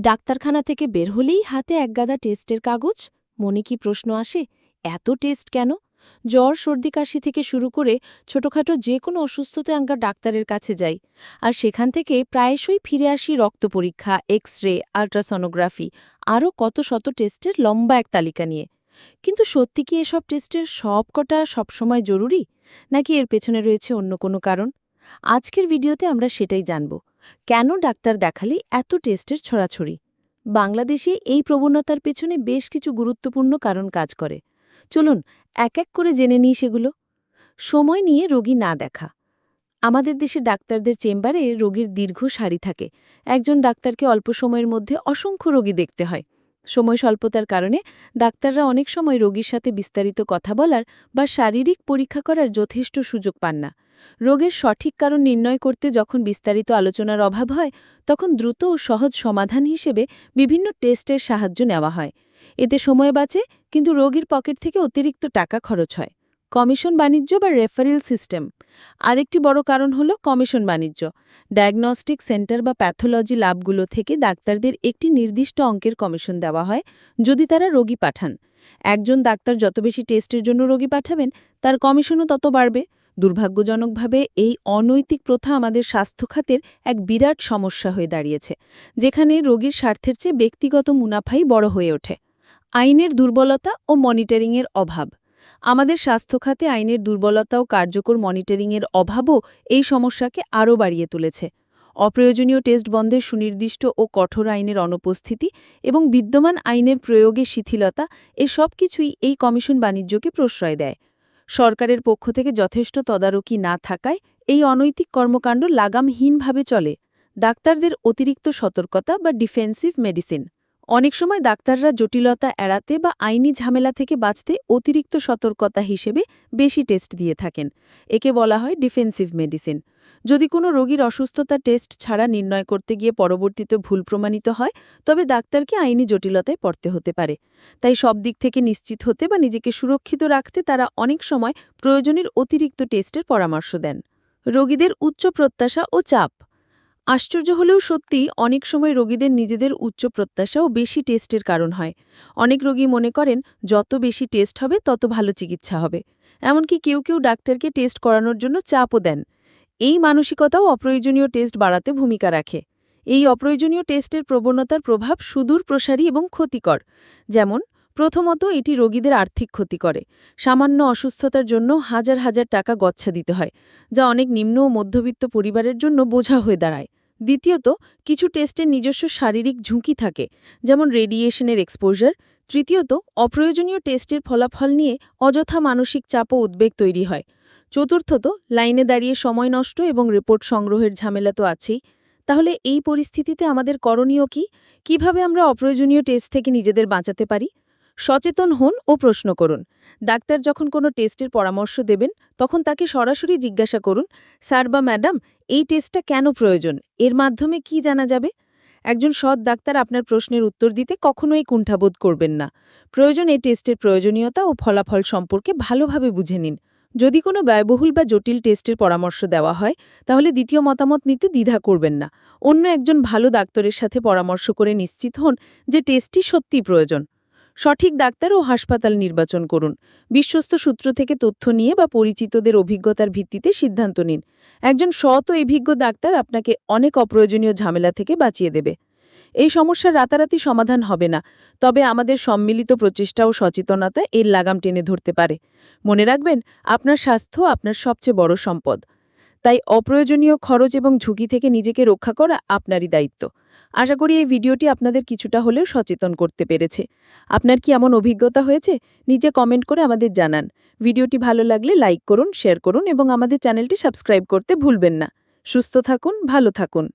ডাক্তারখানা থেকে বের হলেই হাতে একগাদা টেস্টের কাগজ? মনে কি প্রশ্ন আসে? এত টেস্ট কেন? জ্বর, সর্দি, কাশি থেকে শুরু করে ছোটখাটো যে কোনো অসুস্থতায় আমরা ডাক্তারের কাছে যাই। আর সেখান থেকে প্রায়শই ফিরে আসি রক্ত পরীক্ষা এক্স রে আল্ট্রাসনোগ্রাফি, আরও কত শত টেস্টের লম্বা এক তালিকা নিয়ে। কিন্তু সত্যি কি এসব টেস্টের সব কটা সবসময় জরুরি? নাকি এর পেছনে রয়েছে অন্য কোনো কারণ? আজকের ভিডিওতে আমরা সেটাই জানব। কেন ডাক্তার দেখালে এত টেস্টের ছড়াছড়ি? বাংলাদেশে এই প্রবণতার পেছনে বেশ কিছু গুরুত্বপূর্ণ কারণ কাজ করে। চলুন, এক এক করে জেনে নিই সেগুলো। সময় নিয়ে রোগী না দেখা। আমাদের দেশে ডাক্তারদের চেম্বারে রোগীর দীর্ঘ সারি থাকে। একজন ডাক্তারকে অল্প সময়ের মধ্যে অসংখ্য রোগী দেখতে হয়। সময় স্বল্পতার কারণে ডাক্তাররা অনেক সময় রোগীর সাথে বিস্তারিত কথা বলার বা শারীরিক পরীক্ষা করার যথেষ্ট সুযোগ পান না। রোগের সঠিক কারণ নির্ণয় করতে যখন বিস্তারিত আলোচনার অভাব হয়, তখন দ্রুত ও সহজ সমাধান হিসেবে বিভিন্ন টেস্টের সাহায্য নেওয়া হয়। এতে সময় বাঁচে, কিন্তু রোগীর পকেট থেকে অতিরিক্ত টাকা খরচ হয়। কমিশন বাণিজ্য বা রেফারেল সিস্টেম। আরেকটি বড় কারণ হল কমিশন বাণিজ্য। ডায়াগনস্টিক সেন্টার বা প্যাথোলজি ল্যাবগুলো থেকে ডাক্তারদের একটি নির্দিষ্ট অঙ্কের কমিশন দেওয়া হয় যদি তারা রোগী পাঠান। একজন ডাক্তার যত বেশি টেস্টের জন্য রোগী পাঠাবেন, তার কমিশনও তত বাড়বে। দুর্ভাগ্যজনকভাবে এই অনৈতিক প্রথা আমাদের স্বাস্থ্য খাতের এক বিরাট সমস্যা হয়ে দাঁড়িয়েছে, যেখানে রোগীর স্বার্থের চেয়ে ব্যক্তিগত মুনাফাই বড় হয়ে ওঠে। আইনের দুর্বলতা ও মনিটরিংয়ের অভাব। আমাদের স্বাস্থ্য খাতে আইনের দুর্বলতা ও কার্যকর মনিটরিংয়ের অভাবও এই সমস্যাকে আরও বাড়িয়ে তুলেছে। অপ্রয়োজনীয় টেস্ট বন্ধের সুনির্দিষ্ট ও কঠোর আইনের অনুপস্থিতি এবং বিদ্যমান আইনের প্রয়োগে শিথিলতা, এ সব কিছুই এই কমিশন বাণিজ্যকে প্রশ্রয় দেয়। সরকারের পক্ষ থেকে যথেষ্ট তদারকি না থাকায় এই অনৈতিক কর্মকাণ্ড লাগামহীনভাবে চলে। ডাক্তারদের অতিরিক্ত সতর্কতা বা ডিফেন্সিভ মেডিসিন। অনেক সময় ডাক্তাররা জটিলতা এড়াতে বা আইনি ঝামেলা থেকে বাঁচতে অতিরিক্ত সতর্কতা হিসেবে বেশি টেস্ট দিয়ে থাকেন। একে বলা হয় ডিফেন্সিভ মেডিসিন। যদি কোনো রোগীর অসুস্থতা টেস্ট ছাড়া নির্ণয় করতে গিয়ে পরবর্তীতে ভুল প্রমাণিত হয়, তবে ডাক্তারকে আইনি জটিলতায় পড়তে হতে পারে। তাই সব দিক থেকে নিশ্চিত হতে বা নিজেকে সুরক্ষিত রাখতে তারা অনেক সময় প্রয়োজনের অতিরিক্ত টেস্টের পরামর্শ দেন। রোগীদের উচ্চ প্রত্যাশা ও চাপ। আশ্চর্য হলেও সত্যি, অনেক সময় রোগীদের নিজেদের উচ্চ প্রত্যাশাও বেশি টেস্টের কারণ হয়। অনেক রোগী মনে করেন, যত বেশি টেস্ট হবে, তত ভালো চিকিৎসা হবে। এমনকি কেউ কেউ ডাক্তারকে টেস্ট করানোর জন্য চাপও দেন। এই মানসিকতাও অপ্রয়োজনীয় টেস্ট বাড়াতে ভূমিকা রাখে। এই অপ্রয়োজনীয় টেস্টের প্রবণতার প্রভাব সুদূর প্রসারী এবং ক্ষতিকর। যেমন, প্রথমত এটি রোগীদের আর্থিক ক্ষতি করে। সামান্য অসুস্থতার জন্য হাজার হাজার টাকা গচ্ছা দিতে হয়, যা অনেক নিম্ন ও মধ্যবিত্ত পরিবারের জন্য বোঝা হয়ে দাঁড়ায়। দ্বিতীয়ত, কিছু টেস্টের নিজস্ব শারীরিক ঝুঁকি থাকে, যেমন রেডিয়েশনের এক্সপোজার তৃতীয়ত, অপ্রয়োজনীয় টেস্টের ফলাফল নিয়ে অযথা মানসিক চাপ ও উদ্বেগ তৈরি হয়। চতুর্থত, লাইনে দাঁড়িয়ে সময় নষ্ট এবং রিপোর্ট সংগ্রহের ঝামেলা তো আছেই। তাহলে এই পরিস্থিতিতে আমাদের করণীয় কি? কীভাবে আমরা অপ্রয়োজনীয় টেস্ট থেকে নিজেদের বাঁচাতে পারি? সচেতন হন ও প্রশ্ন করুন। ডাক্তার যখন কোনো টেস্টের পরামর্শ দেবেন, তখন তাকে সরাসরি জিজ্ঞাসা করুন, স্যার বা ম্যাডাম, এই টেস্টটা কেন প্রয়োজন? এর মাধ্যমে কি জানা যাবে? একজন সৎ ডাক্তার আপনার প্রশ্নের উত্তর দিতে কখনোই কুণ্ঠাবোধ করবেন না। প্রয়োজন এই টেস্টের প্রয়োজনীয়তা ও ফলাফল সম্পর্কে ভালোভাবে বুঝে নিন। যদি কোনো ব্যয়বহুল বা জটিল টেস্টের পরামর্শ দেওয়া হয়, তাহলে দ্বিতীয় মতামত নিতে দ্বিধা করবেন না। অন্য একজন ভালো ডাক্তারের সাথে পরামর্শ করে নিশ্চিত হন যে টেস্টটি সত্যিই প্রয়োজন। সঠিক ডাক্তার ও হাসপাতাল নির্বাচন করুন। বিশ্বস্ত সূত্র থেকে তথ্য নিয়ে বা পরিচিতদের অভিজ্ঞতার ভিত্তিতে সিদ্ধান্ত নিন। একজন ও অভিজ্ঞ ডাক্তার আপনাকে অনেক অপ্রয়োজনীয় ঝামেলা থেকে বাঁচিয়ে দেবে। এই সমস্যার রাতারাতি সমাধান হবে না, তবে আমাদের সম্মিলিত প্রচেষ্টা ও সচেতনতা এর লাগাম টেনে ধরতে পারে। মনে রাখবেন, আপনার স্বাস্থ্য আপনার সবচেয়ে বড় সম্পদ। তাই অপ্রয়োজনীয় খরচ এবং ঝুঁকি থেকে নিজেকে রক্ষা করা আপনারই দায়িত্ব। আশা করি এই ভিডিওটি আপনাদের কিছুটা হলেও সচেতন করতে পেরেছে। আপনার কি এমন অভিজ্ঞতা হয়েছে? নিজে কমেন্ট করে আমাদের জানান। ভিডিওটি ভালো লাগলে লাইক করুন, শেয়ার করুন এবং আমাদের চ্যানেলটি সাবস্ক্রাইব করতে ভুলবেন না। সুস্থ থাকুন, ভালো থাকুন।